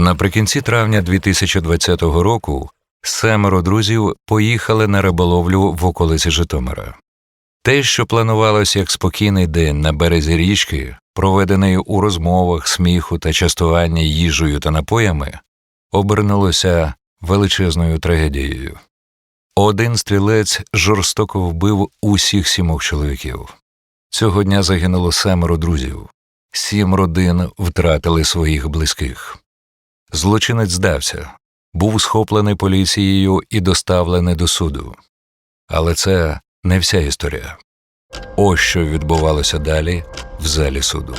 Наприкінці травня 2020 року семеро друзів поїхали на риболовлю в околиці Житомира. Те, що планувалося як спокійний день на березі річки, проведений у розмовах, сміху та частування їжею та напоями, обернулося величезною трагедією. Один стрілець жорстоко вбив усіх сімох чоловіків. Цього дня загинуло семеро друзів, сім родин втратили своїх близьких. Злочинець здався, був схоплений поліцією і доставлений до суду. Але це не вся історія. Ось що відбувалося далі в залі суду.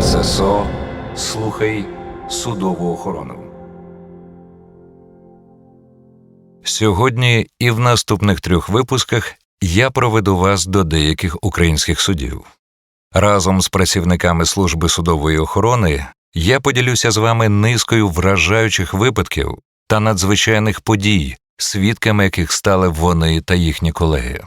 ССО слухай судову охорону. Сьогодні і в наступних трьох випусках я проведу вас до деяких українських судів. Разом з працівниками служби судової охорони я поділюся з вами низкою вражаючих випадків та надзвичайних подій, свідками яких стали вони та їхні колеги.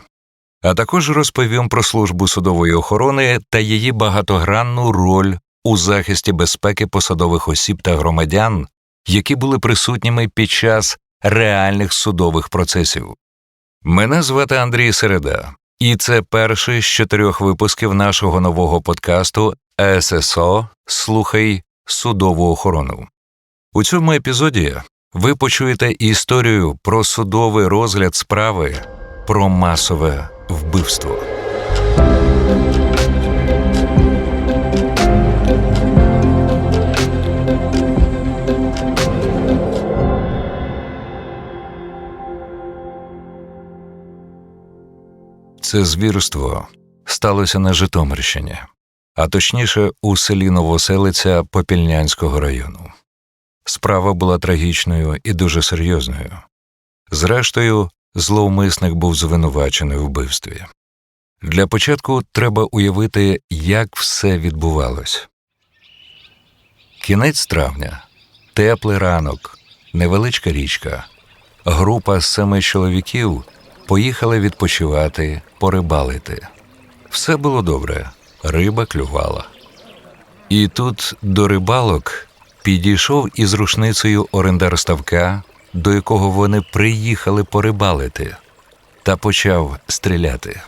А також розповім про службу судової охорони та її багатогранну роль у захисті безпеки посадових осіб та громадян, які були присутніми під час реальних судових процесів. Мене звати Андрій Середа, і це перший з чотирьох випусків нашого нового подкасту ССО Слухай судову охорону. У цьому епізоді ви почуєте історію про судовий розгляд справи про масове вбивство. Це звірство сталося на Житомирщині, а точніше у селі Новоселиця Попільнянського району. Справа була трагічною і дуже серйозною. Зрештою, зловмисник був звинувачений у вбивстві. Для початку треба уявити, як все відбувалось. Кінець травня, теплий ранок, невеличка річка, група з семи чоловіків поїхали відпочивати, порибалити. Все було добре, риба клювала. І тут до рибалок підійшов із рушницею орендар ставка, до якого вони приїхали порибалити, та почав стріляти.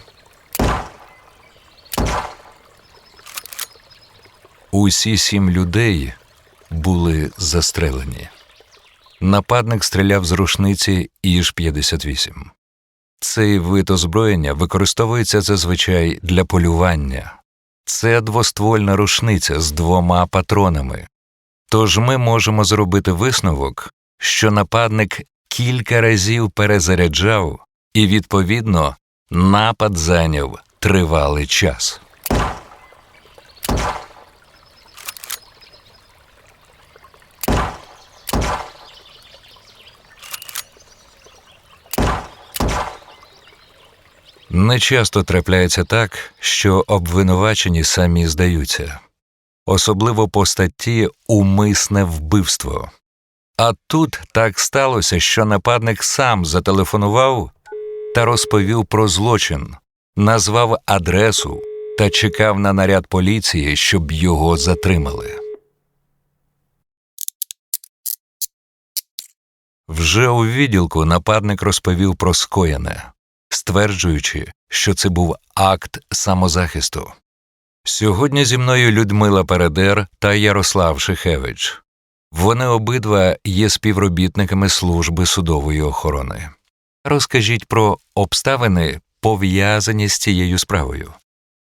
Усі сім людей були застрелені. Нападник стріляв з рушниці іж 58 Цей вид озброєння використовується зазвичай для полювання. Це двоствольна рушниця з двома патронами. Тож ми можемо зробити висновок, що нападник кілька разів перезаряджав, і, відповідно, напад зайняв тривалий час. Нечасто трапляється так, що обвинувачені самі здаються, особливо по статті умисне вбивство. А тут так сталося, що нападник сам зателефонував та розповів про злочин, назвав адресу та чекав на наряд поліції, щоб його затримали. Вже у відділку нападник розповів про скоєне стверджуючи, що це був акт самозахисту. Сьогодні зі мною Людмила Передер та Ярослав Шихевич. Вони обидва є співробітниками служби судової охорони. Розкажіть про обставини, пов'язані з цією справою.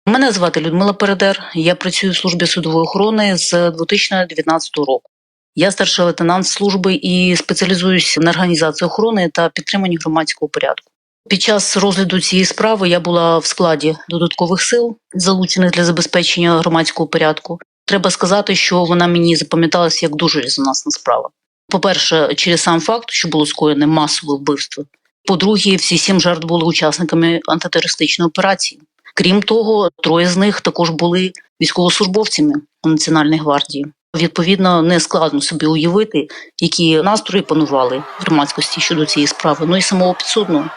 Мене звати Людмила Передер. Я працюю в службі судової охорони з 2019 року. Я старший лейтенант служби і спеціалізуюся на організації охорони та підтриманні громадського порядку. Під час розгляду цієї справи я була в складі додаткових сил, залучених для забезпечення громадського порядку. Треба сказати, що вона мені запам'яталася як дуже резонансна справа. По-перше, через сам факт, що було скоєне масове вбивство. По-друге, всі сім жертв були учасниками антитерористичної операції. Крім того, троє з них також були військовослужбовцями Національної гвардії. Відповідно, не складно собі уявити, які настрої панували в громадськості щодо цієї справи, ну і самого підсудного.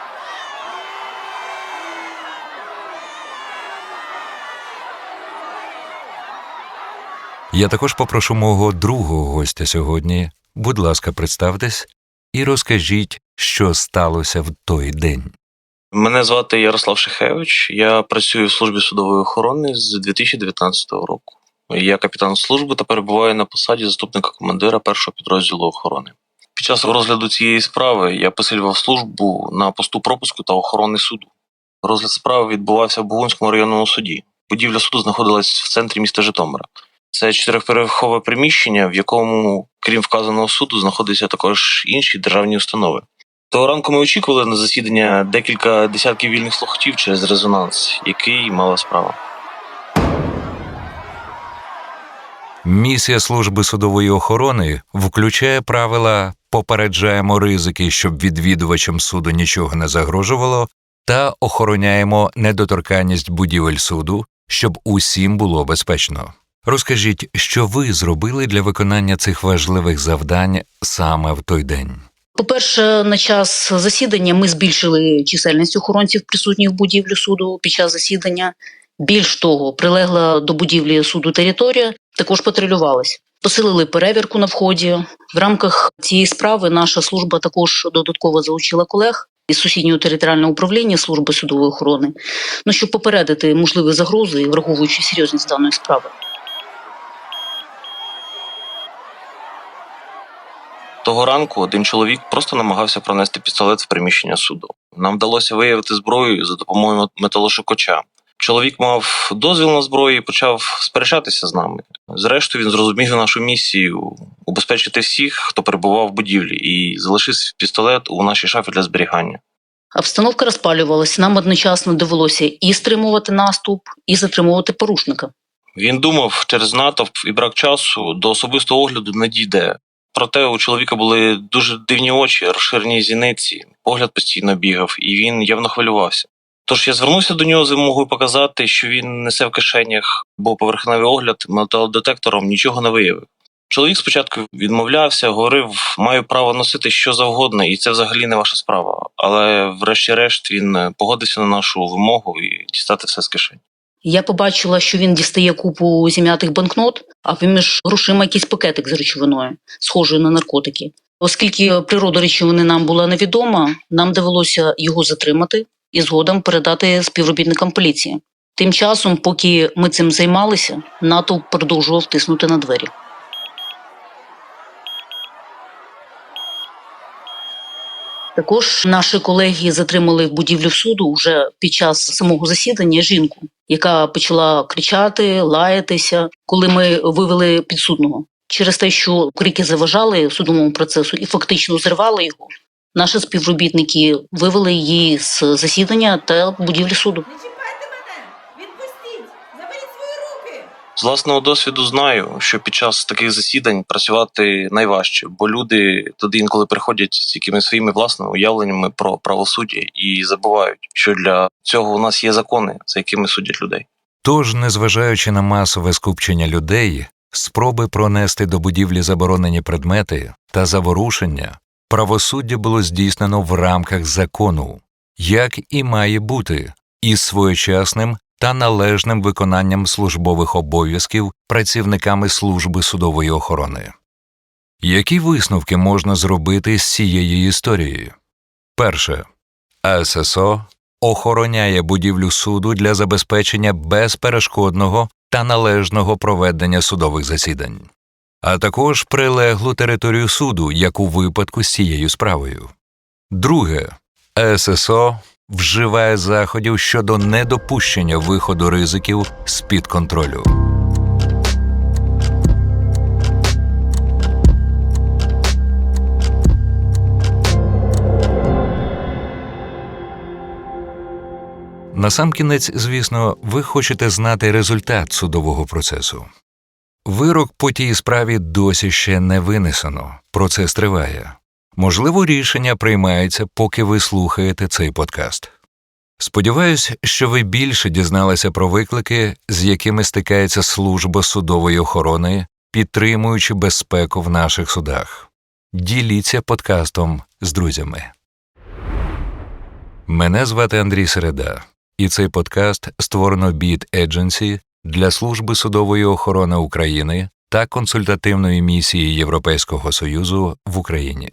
Я також попрошу мого другого гостя сьогодні. Будь ласка, представтесь і розкажіть, що сталося в той день. Мене звати Ярослав Шехевич. Я працюю в службі судової охорони з 2019 року. Я капітан служби та перебуваю на посаді заступника командира першого підрозділу охорони. Під час розгляду цієї справи я посилював службу на посту пропуску та охорони суду. Розгляд справи відбувався в Бугунському районному суді. Будівля суду знаходилась в центрі міста Житомира. Це чотирьохповерхове приміщення, в якому, крім вказаного суду, знаходяться також інші державні установи. Того ранку ми очікували на засідання декілька десятків вільних слухачів через резонанс, який мала справа. Місія служби судової охорони включає правила попереджаємо ризики, щоб відвідувачам суду нічого не загрожувало, та охороняємо недоторканність будівель суду, щоб усім було безпечно. Розкажіть, що ви зробили для виконання цих важливих завдань саме в той день? По-перше, на час засідання ми збільшили чисельність охоронців, присутніх в будівлі суду під час засідання. Більш того, прилегла до будівлі суду територія також патрулювалась. Посилили перевірку на вході. В рамках цієї справи наша служба також додатково залучила колег із сусіднього територіального управління служби судової охорони, ну щоб попередити можливі загрози, враховуючи серйозність даної справи. Того ранку один чоловік просто намагався пронести пістолет в приміщення суду. Нам вдалося виявити зброю за допомогою металошукача. Чоловік мав дозвіл на зброю і почав сперечатися з нами. Зрештою, він зрозумів нашу місію убезпечити всіх, хто перебував в будівлі, і залишив пістолет у нашій шафі для зберігання. Обстановка розпалювалася. Нам одночасно довелося і стримувати наступ, і затримувати порушника. Він думав через натовп і брак часу до особистого огляду не дійде. Проте у чоловіка були дуже дивні очі, розширені зіниці, погляд постійно бігав, і він явно хвилювався. Тож я звернувся до нього з вимогою показати, що він несе в кишенях, бо поверхневий огляд металодетектором нічого не виявив. Чоловік спочатку відмовлявся, говорив, маю право носити що завгодно, і це взагалі не ваша справа. Але, врешті-решт, він погодився на нашу вимогу і дістати все з кишень. Я побачила, що він дістає купу зім'ятих банкнот, а поміж грошима якийсь пакетик з речовиною, схожою на наркотики. Оскільки природа речовини нам була невідома, нам довелося його затримати і згодом передати співробітникам поліції. Тим часом, поки ми цим займалися, натовп продовжував тиснути на двері. Також наші колеги затримали в будівлю суду вже під час самого засідання жінку, яка почала кричати, лаятися, коли ми вивели підсудного. Через те, що крики заважали судовому процесу і фактично зривали його, наші співробітники вивели її з засідання та будівлі суду. З власного досвіду знаю, що під час таких засідань працювати найважче, бо люди туди інколи приходять з якимись своїми власними уявленнями про правосуддя і забувають, що для цього у нас є закони, за якими судять людей. Тож, незважаючи на масове скупчення людей, спроби пронести до будівлі заборонені предмети та заворушення, правосуддя було здійснено в рамках закону, як і має бути, із своєчасним та належним виконанням службових обов'язків працівниками служби судової охорони. Які висновки можна зробити з цієї історії? Перше. ССО охороняє будівлю суду для забезпечення безперешкодного та належного проведення судових засідань, а також прилеглу територію суду, як у випадку з цією справою. Друге, ССО вживає заходів щодо недопущення виходу ризиків з під контролю. Насамкінець, звісно, ви хочете знати результат судового процесу. Вирок по тій справі досі ще не винесено, процес триває. Можливо, рішення приймається, поки ви слухаєте цей подкаст. Сподіваюсь, що ви більше дізналися про виклики, з якими стикається служба судової охорони, підтримуючи безпеку в наших судах. Діліться подкастом з друзями. Мене звати Андрій Середа, і цей подкаст створено Beat Agency для служби судової охорони України та консультативної місії Європейського Союзу в Україні.